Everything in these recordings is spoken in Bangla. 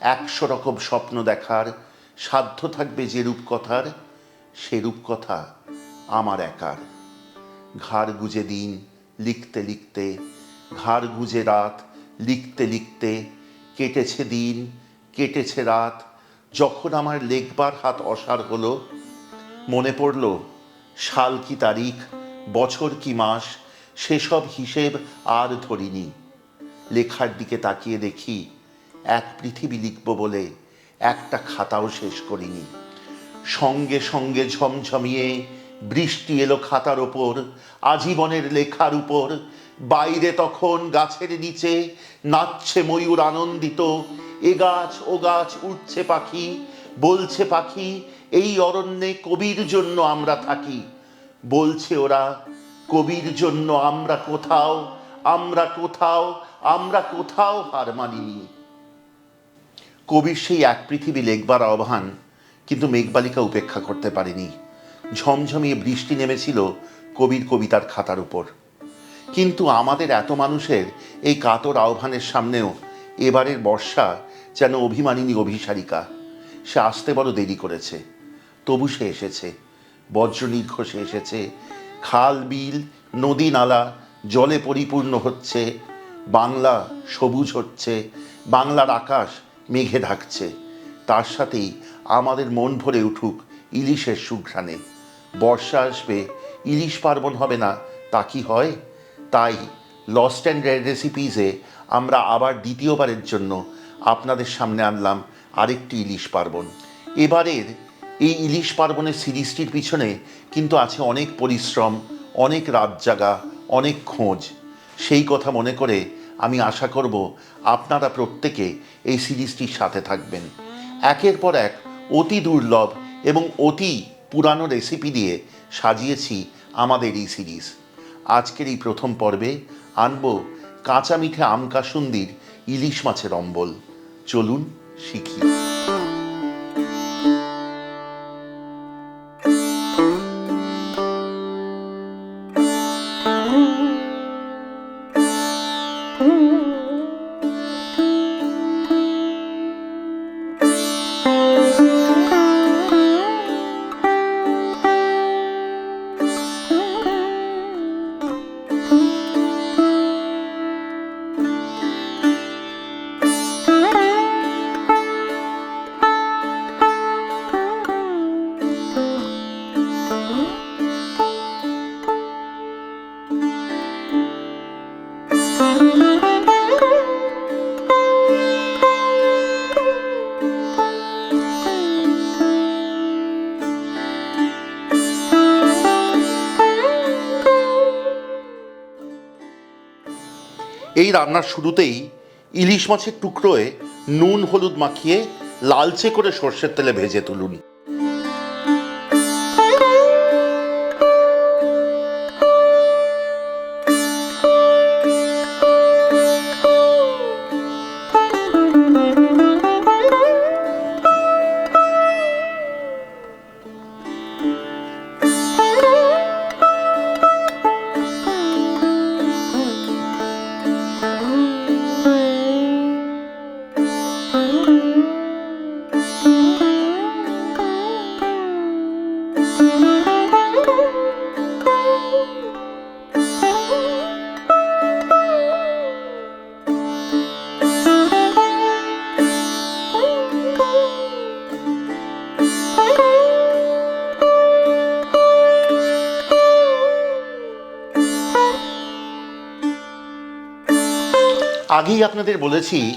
একশো রকম স্বপ্ন দেখার, সাধ্য থাকবে যে রূপকথার, সে রূপকথা আমার একার। ঘাড় গুজে দিন লিখতে লিখতে, ঘাড় গুজে রাত লিখতে লিখতে, কেটেছে দিন, কেটেছে রাত, যখন আমার লেখবার হাত অসার হলো, মনে পড়ল, সাল কি তারিখ, বছর কি মাস, সেসব হিসেব আর ধরিনি। লেখার দিকে তাকিয়ে দেখি এক পৃথিবী লিখব বলে একটা খাতাও শেষ করিনি। সঙ্গে সঙ্গে ঝমঝমিয়ে বৃষ্টি এলো খাতার ওপর, আজীবনের লেখার উপর। বাইরে তখন গাছের নিচে নাচছে ময়ূর আনন্দিত। এ গাছ, ও গাছ, উঠছে পাখি, বলছে পাখি, এই অরণ্যে কবির জন্য আমরা থাকি। বলছে ওরা, কবির জন্য আমরা কোথাও আমরা কোথাও আমরা কোথাও হার মানিনি। কবির সেই এক পৃথিবী লেখবার আহ্বান কিন্তু মেঘবালিকা উপেক্ষা করতে পারেনি। ঝমঝমিয়ে বৃষ্টি নেমেছিল কবির কবিতার খাতার উপর। কিন্তু আমাদের এত মানুষের এই কাতর আহ্বানের সামনেও এবারের বর্ষা যেন অভিমানিনী অভিসারিকা। সে আসতে বড় দেরি করেছে। তবু সে এসেছে। বজ্র নির্ঘোষে এসেছে। খাল, বিল, নদী নালা জলে পরিপূর্ণ হচ্ছে। বাংলা সবুজ হচ্ছে। বাংলার আকাশ মেঘে ঢাকছে। তার সাথেই আমাদের মন ভরে উঠুক ইলিশের সুঘ্রাণে। বর্ষা আসবে, ইলিশ পার্বণ হবে না, তা কি হয়? তাই লস্ট অ্যান্ড রেড রেসিপিসে আমরা আবার দ্বিতীয়বারের জন্য আপনাদের সামনে আনলাম আরেকটি ইলিশ পার্বণ। এবারের এই ইলিশ পার্বণের সিরিজটির পিছনে কিন্তু আছে অনেক পরিশ্রম, অনেক রাত জাগা, অনেক খোঁজ। সেই কথা মনে করে আমি আশা করব আপনারা প্রত্যেকে এই সিরিজটির সাথে থাকবেন। একের পর এক অতি দুর্লভ এবং অতি পুরানো রেসিপি দিয়ে সাজিয়েছি আমাদের এই সিরিজ। আজকের এই প্রথম পর্বে আনব কাঁচা মিঠে আমকাসুন্দির ইলিশ মাছের অম্বল। চলুন শিখি। এই রান্নার শুরুতেই ইলিশ মাছের টুকরোয় নুন, হলুদ মাখিয়ে লালচে করে সর্ষের তেলে ভেজে তুলুন। আগেই আপনাদের বলেছি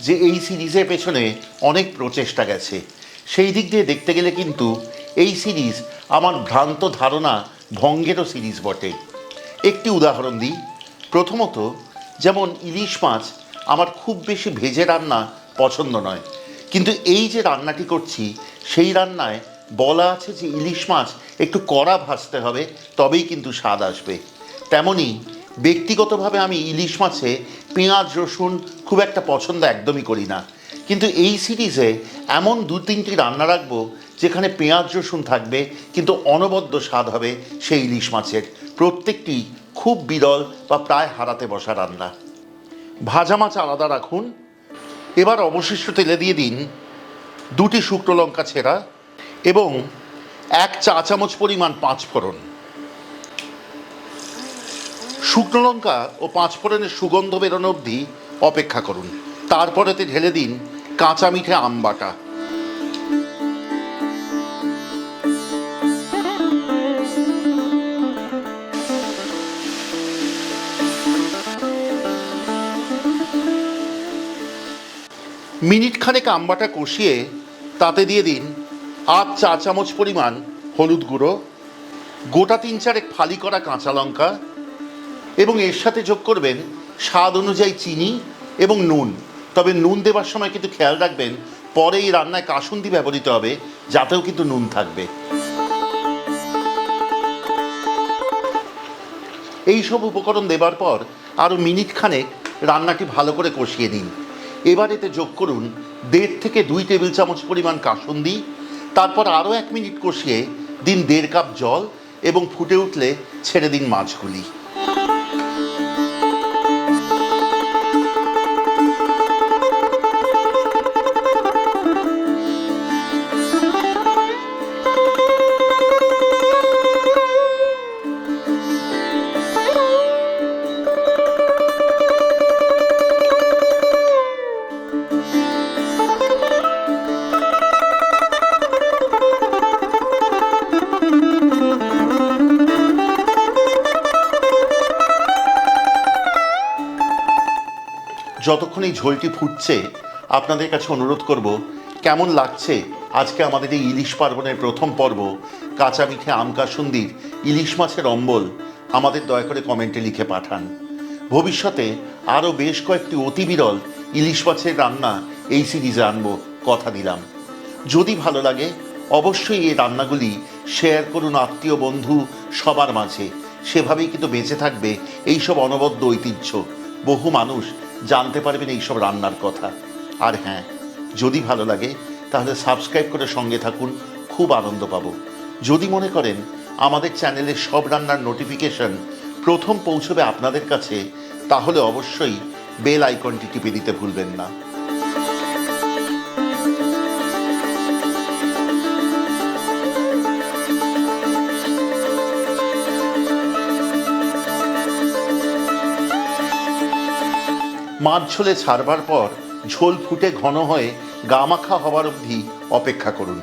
যে এই সিরিজের পেছনে অনেক প্রচেষ্টা গেছে। সেই দিক দিয়ে দেখতে গেলে কিন্তু এই সিরিজ আমার ভ্রান্ত ধারণা ভঙ্গেরও সিরিজ বটে। একটি উদাহরণ দিই। প্রথমত, যেমন ইলিশ মাছ আমার খুব বেশি ভেজে রান্না পছন্দ নয়। কিন্তু এই যে রান্নাটি করছি, সেই রান্নায় বলা আছে যে ইলিশ মাছ একটু কড়া ভাজতে হবে, তবেই কিন্তু স্বাদ আসবে। তেমনি ব্যক্তিগতভাবে আমি ইলিশ মাছে পেঁয়াজ, রসুন খুব একটা পছন্দ একদমই করি না। কিন্তু এই সিরিজে এমন দু তিনটি রান্না রাখব যেখানে পেঁয়াজ, রসুন থাকবে, কিন্তু অনবদ্য স্বাদ হবে সেই ইলিশ মাছের। প্রত্যেকটি খুব বিরল বা প্রায় হারাতে বসা রান্না। ভাজা মাছ আলাদা রাখুন। এবার অবশিষ্ট তেলে দিয়ে দিন দুটি শুকনো লঙ্কা ছেঁড়া এবং এক চা চামচ পরিমাণ পাঁচ ফোড়ন। শুকনো লঙ্কা ও পাঁচ ফোড়নের সুগন্ধ বেরোনো অবধি অপেক্ষা করুন। তারপরেতে ঢেলে দিন কাঁচা মিঠে আম বাটা। মিনিট খানেক আমবাটা কষিয়ে তাতে দিয়ে দিন আধ চা চামচ পরিমাণ হলুদ গুঁড়ো, গোটা তিন চারেক ফালি করা কাঁচা লঙ্কা এবং এর সাথে যোগ করবেন স্বাদ অনুযায়ী চিনি এবং নুন। তবে নুন দেবার সময় কিন্তু খেয়াল রাখবেন পরে এই রান্নায় কাসুন্দি ব্যবহৃত হবে, যাতেও কিন্তু নুন থাকবে। এই সব উপকরণ দেবার পর আরও মিনিট খানেক রান্নাটি ভালো করে কষিয়ে নিন। এবার এতে যোগ করুন দেড় থেকে দুই টেবিল চামচ পরিমাণ কাসুন্দি, তারপর আরও এক মিনিট কষিয়ে দিন দেড় কাপ জল এবং ফুটে উঠলে ছেড়ে দিন মাছগুলি। যতক্ষণ এই ঝোলটি ফুটছে, আপনাদের কাছে অনুরোধ করব, কেমন লাগছে আজকে আমাদের এই ইলিশ পার্বণের প্রথম পর্ব? কাঁচা মিঠে আম কাসুন্দির ইলিশ মাছের অম্বল আমাদের দয়া করে কমেন্টে লিখে পাঠান। ভবিষ্যতে আরও বেশ কয়েকটি অতি বিরল ইলিশ মাছের রান্না এই সিরিজে আনব, কথা দিলাম। যদি ভালো লাগে, অবশ্যই এই রান্নাগুলি শেয়ার করুন আত্মীয় বন্ধু সবার মাঝে। সেভাবেই কিন্তু বেঁচে থাকবে এইসব অনবদ্য ঐতিহ্য। বহু মানুষ জানতে পারবেন এইসব রান্নার কথা। আর হ্যাঁ যদি ভালো লাগে, তাহলে সাবস্ক্রাইব করে সঙ্গে থাকুন, খুব আনন্দ পাব। যদি মনে করেন আমাদের চ্যানেলের সব রান্নার নোটিফিকেশন প্রথম পৌঁছবে আপনাদের কাছে, তাহলে অবশ্যই বেল আইকনটি টিপে দিতে ভুলবেন না। মাছ ঝোলে ছাড়বার পর ঝোল ফুটে ঘন হয়ে গামাখা হবার অবধি অপেক্ষা করুন।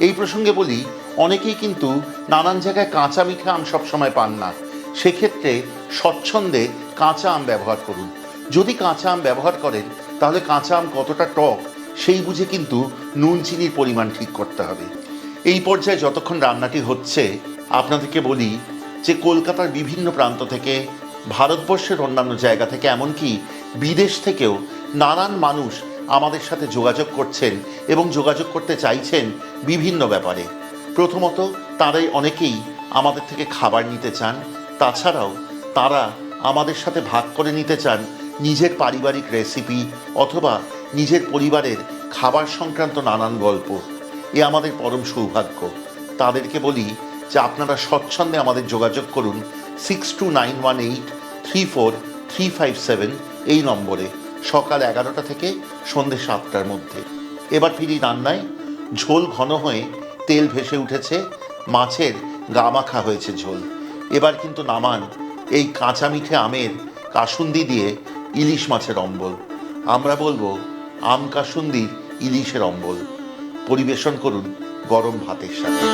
এই প্রসঙ্গে বলি, অনেকেই কিন্তু নানান জায়গায় কাঁচা মিঠা আম সবসময় পান না। সেক্ষেত্রে স্বচ্ছন্দে কাঁচা আম ব্যবহার করুন। যদি কাঁচা আম ব্যবহার করেন, তাহলে কাঁচা আম কতটা টক, সেই বুঝে কিন্তু নুন চিনির পরিমাণ ঠিক করতে হবে। এই পর্যায়ে যতক্ষণ রান্নাটি হচ্ছে, আপনাদেরকে বলি যে, কলকাতার বিভিন্ন প্রান্ত থেকে, ভারতবর্ষের অন্যান্য জায়গা থেকে এমনকি বিদেশ থেকেও নানান মানুষ আমাদের সাথে যোগাযোগ করছেন এবং যোগাযোগ করতে চাইছেন বিভিন্ন ব্যাপারে। প্রথমত, তারাই অনেকেই আমাদের থেকে খাবার নিতে চান। তাছাড়াও, তারা আমাদের সাথে ভাগ করে নিতে চান নিজের পারিবারিক রেসিপি অথবা নিজের পরিবারের খাবার সংক্রান্ত নানান গল্প। এ আমাদের পরম সৌভাগ্য। তাদেরকে বলি যে আপনারা স্বচ্ছন্দে আমাদের যোগাযোগ করুন six two nine one eight three four three five seven এই নম্বরে সকাল এগারোটা থেকে সন্ধ্যে সাতটার মধ্যে। এবার ফিরি রান্নায় ঝোল ঘন হয়ে তেল ভেসে উঠেছে, মাছের গা মাখা হয়েছে ঝোল। এবার কিন্তু নামান এই কাঁচা মিঠে আমের কাসুন্দি দিয়ে ইলিশ মাছের অম্বল। আমরা বলব আম কাসুন্দির ইলিশের অম্বল। পরিবেশন করুন গরম ভাতের সাথে।